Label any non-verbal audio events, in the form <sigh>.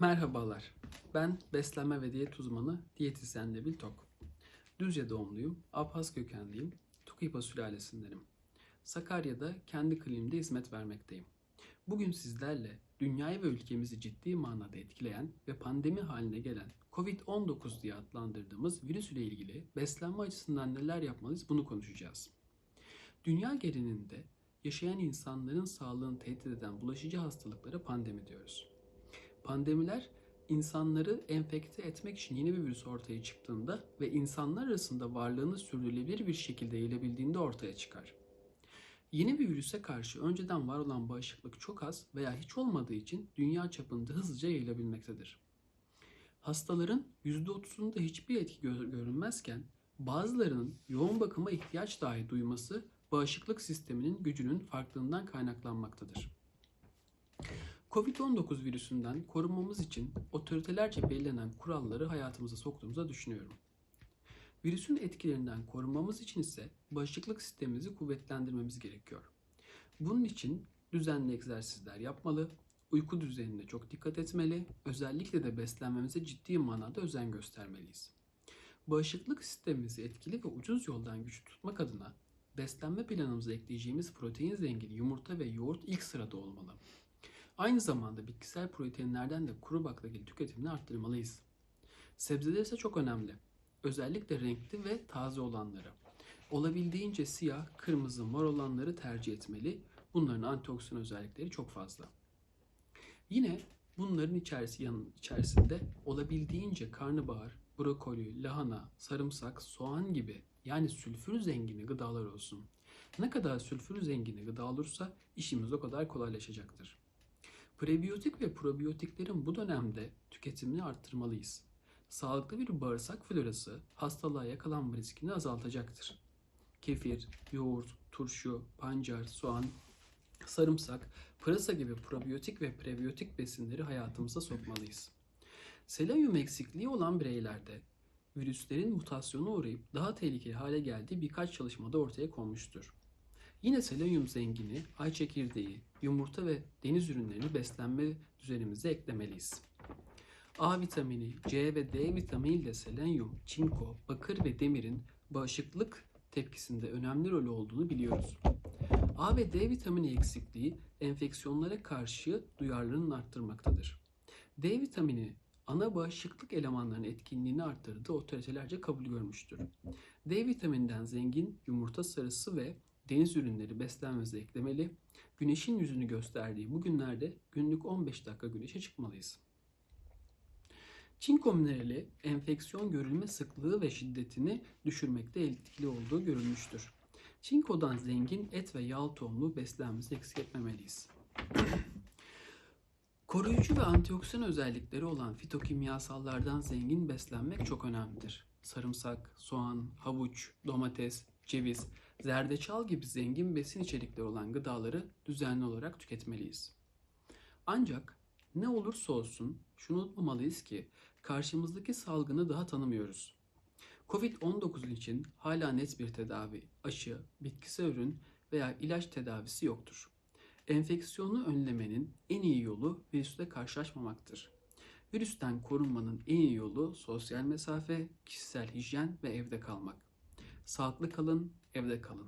Merhabalar. Ben beslenme ve diyet uzmanı diyetisyen Nebil Tok. Düzce doğumluyum, Abhaz kökenliyim, Tukipa sülalesindenim. Sakarya'da kendi klinikimde hizmet vermekteyim. Bugün sizlerle dünyayı ve ülkemizi ciddi manada etkileyen ve pandemi haline gelen COVID-19 diye adlandırdığımız virüs ile ilgili beslenme açısından neler yapmalıyız bunu konuşacağız. Dünya genelinde yaşayan insanların sağlığını tehdit eden bulaşıcı hastalıklara pandemi diyoruz. Pandemiler insanları enfekte etmek için yeni bir virüs ortaya çıktığında ve insanlar arasında varlığını sürdürülebilir bir şekilde yayılabildiğinde ortaya çıkar. Yeni bir virüse karşı önceden var olan bağışıklık çok az veya hiç olmadığı için dünya çapında hızlıca yayılabilmektedir. Hastaların %30'unda hiçbir etki gö- görünmezken bazılarının yoğun bakıma ihtiyaç dahi duyması bağışıklık sisteminin gücünün farklılığından kaynaklanmaktadır. Covid-19 virüsünden korunmamız için otoritelerce belirlenen kuralları hayatımıza soktuğumuza düşünüyorum. Virüsün etkilerinden korunmamız için ise bağışıklık sistemimizi kuvvetlendirmemiz gerekiyor. Bunun için düzenli egzersizler yapmalı, uyku düzenine çok dikkat etmeli, özellikle de beslenmemize ciddi manada özen göstermeliyiz. Bağışıklık sistemimizi etkili ve ucuz yoldan güçlü tutmak adına beslenme planımıza ekleyeceğimiz protein zengini yumurta ve yoğurt ilk sırada olmalı. Aynı zamanda bitkisel proteinlerden de kuru baklagil tüketimini arttırmalıyız. Sebzeler ise çok önemli. Özellikle renkli ve taze olanları. Olabildiğince siyah, kırmızı, mor olanları tercih etmeli. Bunların antioksidan özellikleri çok fazla. Yine bunların içerisi, yanın içerisinde olabildiğince karnabahar, brokoli, lahana, sarımsak, soğan gibi yani sülfür zengini gıdalar olsun. Ne kadar sülfür zengini gıda olursa işimiz o kadar kolaylaşacaktır. Prebiyotik ve probiyotiklerin bu dönemde tüketimini arttırmalıyız. Sağlıklı bir bağırsak florası hastalığa yakalanma riskini azaltacaktır. Kefir, yoğurt, turşu, pancar, soğan, sarımsak, pırasa gibi probiyotik ve prebiyotik besinleri hayatımıza sokmalıyız. Selenyum eksikliği olan bireylerde virüslerin mutasyona uğrayıp daha tehlikeli hale geldiği birkaç çalışmada ortaya konmuştur. Yine selenyum zengini ay çekirdeği, yumurta ve deniz ürünlerini beslenme düzenimize eklemeliyiz. A vitamini, C ve D vitamini ile selenyum, çinko, bakır ve demirin bağışıklık tepkisinde önemli rolü olduğunu biliyoruz. A ve D vitamini eksikliği enfeksiyonlara karşı duyarlılığını arttırmaktadır. D vitamini ana bağışıklık elemanlarının etkinliğini arttırdığı otoritelerce kabul görmüştür. D vitamininden zengin yumurta sarısı ve deniz ürünleri beslenmemize eklemeli, güneşin yüzünü gösterdiği bu günlerde günlük 15 dakika güneşe çıkmalıyız. Çinko minerali enfeksiyon görülme sıklığı ve şiddetini düşürmekte etkili olduğu görülmüştür. Çinkodan zengin et ve yağ tohumlu beslenmemizi eksik etmemeliyiz. <clears throat> Koruyucu ve antioksidan özellikleri olan fitokimyasallardan zengin beslenmek çok önemlidir. Sarımsak, soğan, havuç, domates, ceviz, zerdeçal gibi zengin besin içerikleri olan gıdaları düzenli olarak tüketmeliyiz. Ancak ne olursa olsun şunu unutmamalıyız ki karşımızdaki salgını daha tanımıyoruz. Covid-19 için hala net bir tedavi, aşı, bitkisel ürün veya ilaç tedavisi yoktur. Enfeksiyonu önlemenin en iyi yolu virüsle karşılaşmamaktır. Virüsten korunmanın en iyi yolu sosyal mesafe, kişisel hijyen ve evde kalmak. Sağlıklı kalın, evde kalın.